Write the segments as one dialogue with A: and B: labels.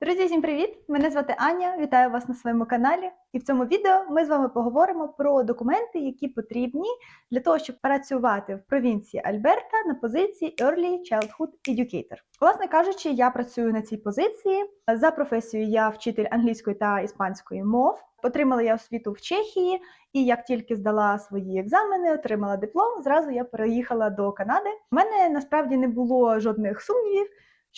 A: Друзі, всім привіт! Мене звати Аня. Вітаю вас на своєму каналі. І в цьому відео ми з вами поговоримо про документи, які потрібні для того, щоб працювати в провінції Альберта на позиції Early Childhood Educator. Власне кажучи, я працюю на цій позиції. За професією я вчитель англійської та іспанської мов. Отримала я освіту в Чехії, і як тільки здала свої екзамени, отримала диплом, зразу я переїхала до Канади. У мене насправді не було жодних сумнівів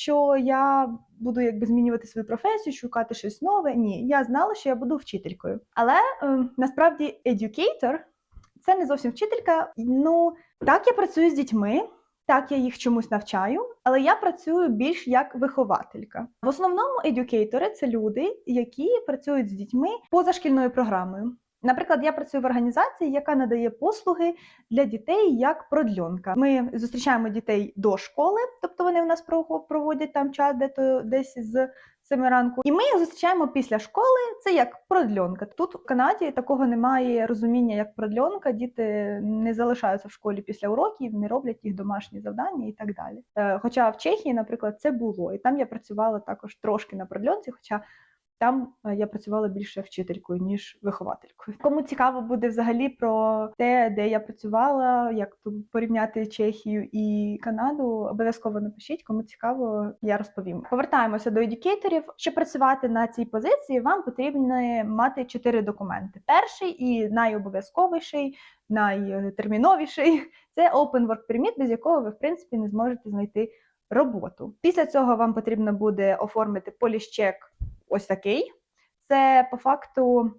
A: що я буду якби змінювати свою професію, шукати щось нове. Ні, я знала, що я буду вчителькою. Але е, насправді educator – це не зовсім вчителька. Ну так я працюю з дітьми. Так, я їх чомусь навчаю, але я працюю більш як вихователька. В основному едюкейтори це люди, які працюють з дітьми поза шкільною програмою. Наприклад, я працюю в організації, яка надає послуги для дітей як продльонка. Ми зустрічаємо дітей до школи, тобто вони в нас проводять там час, де то десь з 7 ранку. І ми їх зустрічаємо після школи. Це як продльонка. Тут в Канаді такого немає розуміння, як продльонка. Діти не залишаються в школі після уроків, не роблять їх домашні завдання і так далі. Е, хоча в Чехії, наприклад, це було, і там я працювала також трошки на продльонці, хоча там е, я працювала більше вчителькою ніж вихователькою. Кому цікаво буде взагалі про те, де я працювала, як порівняти Чехію і Канаду, обов'язково напишіть. Кому цікаво, я розповім. Повертаємося до едюкейторів. Щоб працювати на цій позиції, вам потрібно мати чотири документи. Перший і найобов'язковіший, найтерміновіший це Open Work Permit, без якого ви в принципі не зможете знайти роботу. Після цього вам потрібно буде оформити поліщек ось такий. Це по факту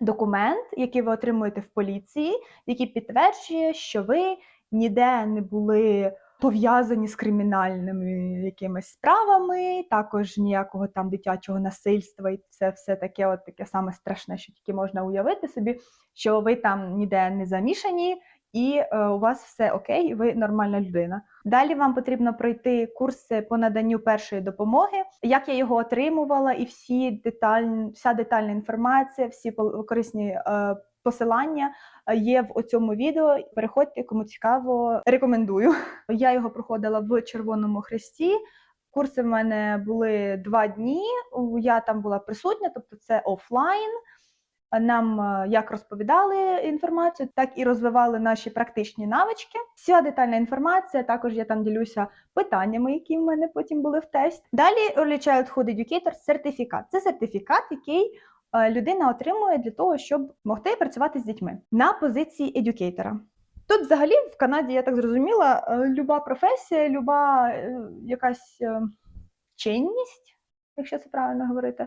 A: документ, який ви отримуєте в поліції, який підтверджує, що ви ніде не були пов'язані з кримінальними якимись справами, також ніякого там дитячого насильства, і це все таке, от таке саме страшне, що тільки можна уявити собі, що ви там ніде не замішані і е, у вас все окей, ви нормальна людина. Далі вам потрібно пройти курси по наданню першої допомоги, як я його отримувала, і всі деталь, вся детальна інформація, всі корисні е, посилання е, є в цьому відео. Переходьте, кому цікаво, рекомендую. Я його проходила в Червоному Хресті. Курси в мене були два дні. Я там була присутня, тобто це офлайн. Нам е, як розповідали інформацію, так і розвивали наші практичні навички. Вся детальна інформація. Також я там ділюся питаннями, які в мене потім були в тест. Далі Early Childhood Educator сертифікат. Це сертифікат, який е, людина отримує для того, щоб могти працювати з дітьми на позиції едюкейтора. Тут, взагалі, в Канаді, я так зрозуміла, е, люба професія, люба якась чинність, якщо це правильно говорити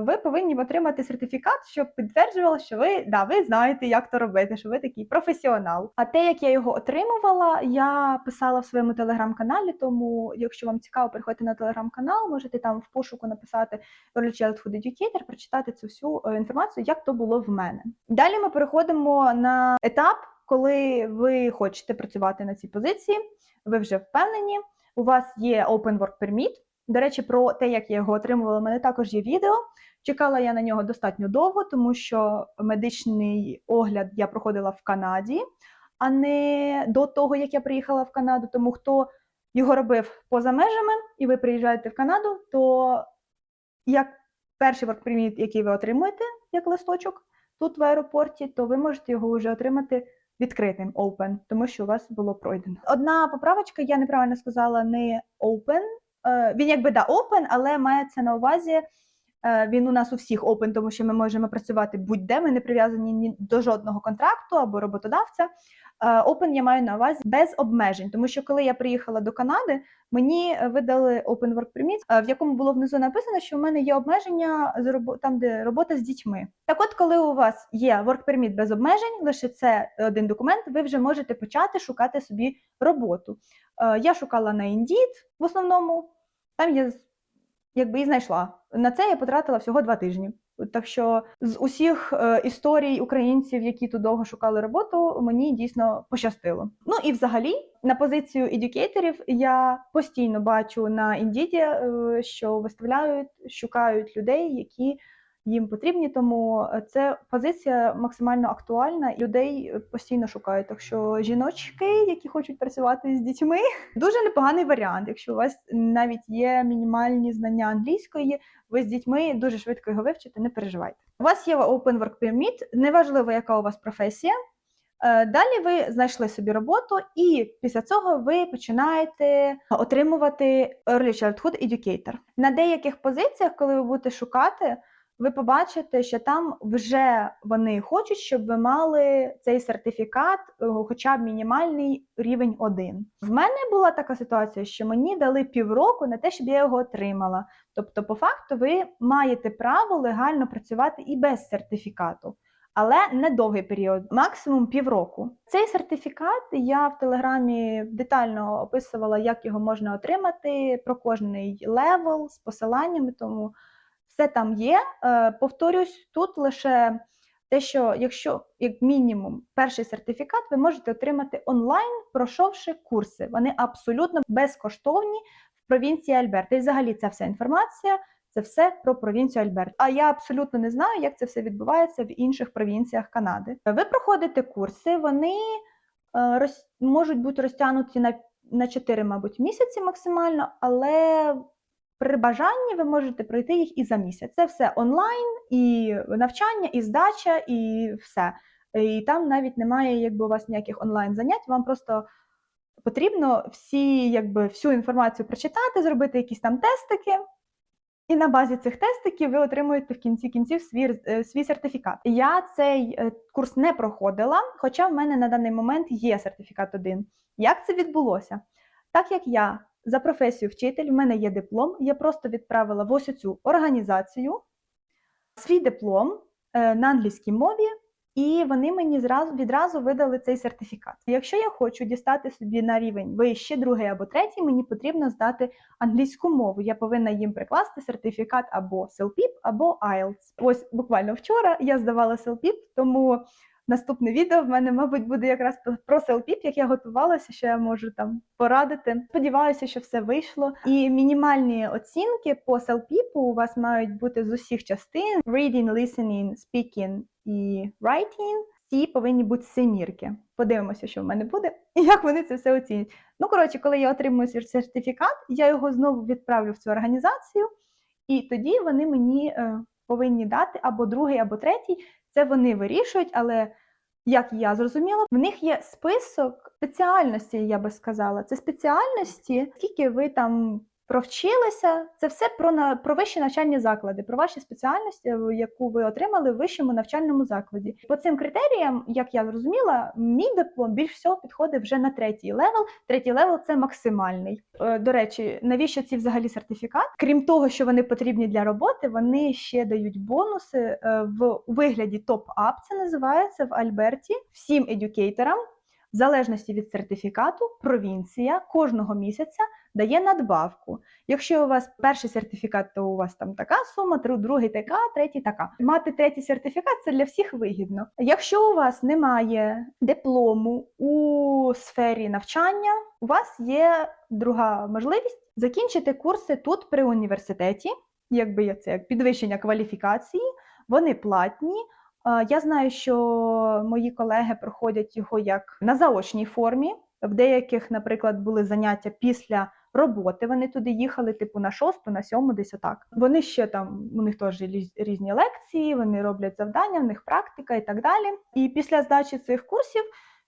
A: ви повинні отримати сертифікат, щоб підтверджувало, що ви да, ви знаєте, як то робити, що ви такий професіонал. А те, як я його отримувала, я писала в своєму телеграм-каналі. Тому, якщо вам цікаво, приходьте на телеграм-канал, можете там в пошуку написати Early Childhood Educator, прочитати цю всю е, інформацію, як то було в мене. Далі ми переходимо на етап, коли ви хочете працювати на цій позиції, ви вже впевнені. У вас є Open Work Permit, до речі, про те, як я його отримувала, у мене також є відео. Чекала я на нього достатньо довго, тому що медичний огляд я проходила в Канаді, а не до того, як я приїхала в Канаду. Тому хто його робив поза межами, і ви приїжджаєте в Канаду, то як перший воркприміт, який ви отримуєте як листочок тут в аеропорті, то ви можете його вже отримати відкритим open, тому що у вас було пройдено. Одна поправочка, я неправильно сказала, не open. Е, він якби да open, але мається на увазі. Е, він у нас у всіх open, тому що ми можемо працювати будь-де, ми не прив'язані ні до жодного контракту або роботодавця. Е, open я маю на увазі без обмежень, тому що коли я приїхала до Канади, мені видали Open Work Permit, в якому було внизу написано, що у мене є обмеження там, де робота з дітьми. Так, от, коли у вас є Work Permit без обмежень, лише це один документ, ви вже можете почати шукати собі роботу. Я шукала на Indeed в основному. Там я якби і знайшла. На це я потратила всього два тижні. Так що з усіх е, історій українців, які тут довго шукали роботу, мені дійсно пощастило. Ну і взагалі на позицію едюкейтерів я постійно бачу на Індіді, е, що виставляють, шукають людей, які їм потрібні. Тому е, це позиція максимально актуальна. Людей е, постійно шукають. Так що жіночки, які хочуть працювати з дітьми, дуже непоганий варіант. Якщо у вас навіть є мінімальні знання англійської, ви з дітьми дуже швидко його вивчите, не переживайте. У вас є Open Work Permit, неважливо, яка у вас професія. Е, Далі ви знайшли собі роботу, і після цього ви починаєте отримувати Early Childhood Educator. На деяких позиціях, коли ви будете шукати, ви побачите, що там вже вони хочуть, щоб ви мали цей сертифікат, е, хоча б мінімальний рівень 1. В мене була така ситуація, що мені дали півроку на те, щоб я його отримала. Тобто, по факту, ви маєте право легально працювати і без сертифікату. Але не довгий період, максимум півроку. Цей сертифікат я в телеграмі детально описувала, як його можна отримати, про кожний левел з посиланнями, тому все там є. Е, Повторюсь, тут лише те, що якщо як мінімум перший сертифікат ви можете отримати онлайн, пройшовши курси. Вони абсолютно безкоштовні в провінції Альберта. І взагалі ця вся інформація. Це все про провінцію Альберт. А я абсолютно не знаю, як це все відбувається в інших провінціях Канади. Ви проходите курси, вони е, роз, можуть бути розтягнуті на, на 4, мабуть, місяці максимально, але при бажанні ви можете пройти їх і за місяць. Це все онлайн, і навчання, і здача, і все. І там навіть немає якби у вас ніяких онлайн занять. Вам просто потрібно всі, якби, всю інформацію прочитати, зробити якісь там тестики. І на базі цих тестиків ви отримуєте в кінці кінців свій, е, свій сертифікат. Я цей е, курс не проходила, хоча в мене на даний момент є сертифікат 1. Як це відбулося? Так як я за професію вчитель, в мене є диплом, я просто відправила в ось цю організацію свій диплом е, на англійській мові, і вони мені зразу відразу видали цей сертифікат. Якщо я хочу дістати собі на рівень вище, другий або третій, мені потрібно здати англійську мову. Я повинна їм прикласти сертифікат або SELPIP, або IELTS. Ось буквально вчора я здавала SELPIP, тому наступне відео в мене, мабуть, буде якраз про SELPIP, як я готувалася, що я можу там порадити. Сподіваюся, що все вийшло. І мінімальні оцінки по SELPIP у вас мають бути з усіх частин: reading, listening, speaking і writing. Ці повинні бути семірки. Подивимося, що в мене буде, і як вони це все оцінять. Ну, коротше, коли я отримую сертифікат, я його знову відправлю в цю організацію, і тоді вони мені е, повинні дати або другий, або третій. Це вони вирішують, але як я зрозуміла, в них є список спеціальностей, я би сказала. Це спеціальності, скільки ви там провчилися. Це все про на про вищі навчальні заклади, про ваші спеціальності, яку ви отримали в вищому навчальному закладі. По цим критеріям, як я зрозуміла, мій диплом більш всього підходить вже на третій левел. Третій левел це максимальний. Е, До речі, навіщо ці взагалі сертифікат? Крім того, що вони потрібні для роботи, вони ще дають бонуси е, в вигляді топ-ап. Це називається в Альберті всім едюкейторам. В залежності від сертифікату, провінція кожного місяця дає надбавку. Якщо у вас перший сертифікат, то у вас там така сума, другий така, третій така. Мати третій сертифікат це для всіх вигідно. Якщо у вас немає диплому у сфері навчання, у вас є друга можливість закінчити курси тут при університеті, якби це як підвищення кваліфікації, вони платні. Я знаю, що мої колеги проходять його як на заочній формі. В деяких, наприклад, були заняття після роботи. Вони туди їхали, типу на шосту, на сьому, десь отак. Вони ще там, у них теж різні лекції, вони роблять завдання, в них практика і так далі. І після здачі цих курсів,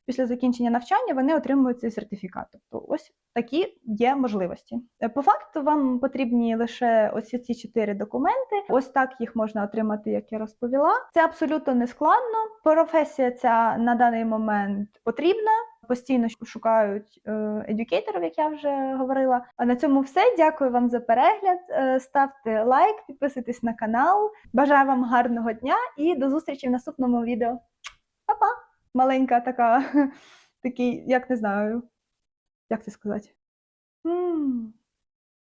A: після закінчення навчання, вони отримують цей сертифікат. Тобто, ось такі є можливості. Е, по факту, вам потрібні лише ось ці чотири документи. Ось так їх можна отримати, як я розповіла. Це абсолютно не складно. Професія ця на даний момент потрібна. Постійно шукають едюкейторів, як я вже говорила. А на цьому все. Дякую вам за перегляд. Е, ставте лайк, підписуйтесь на канал. Бажаю вам гарного дня і до зустрічі в наступному відео. Па-па! Маленька така, такий, як не знаю, як це сказати?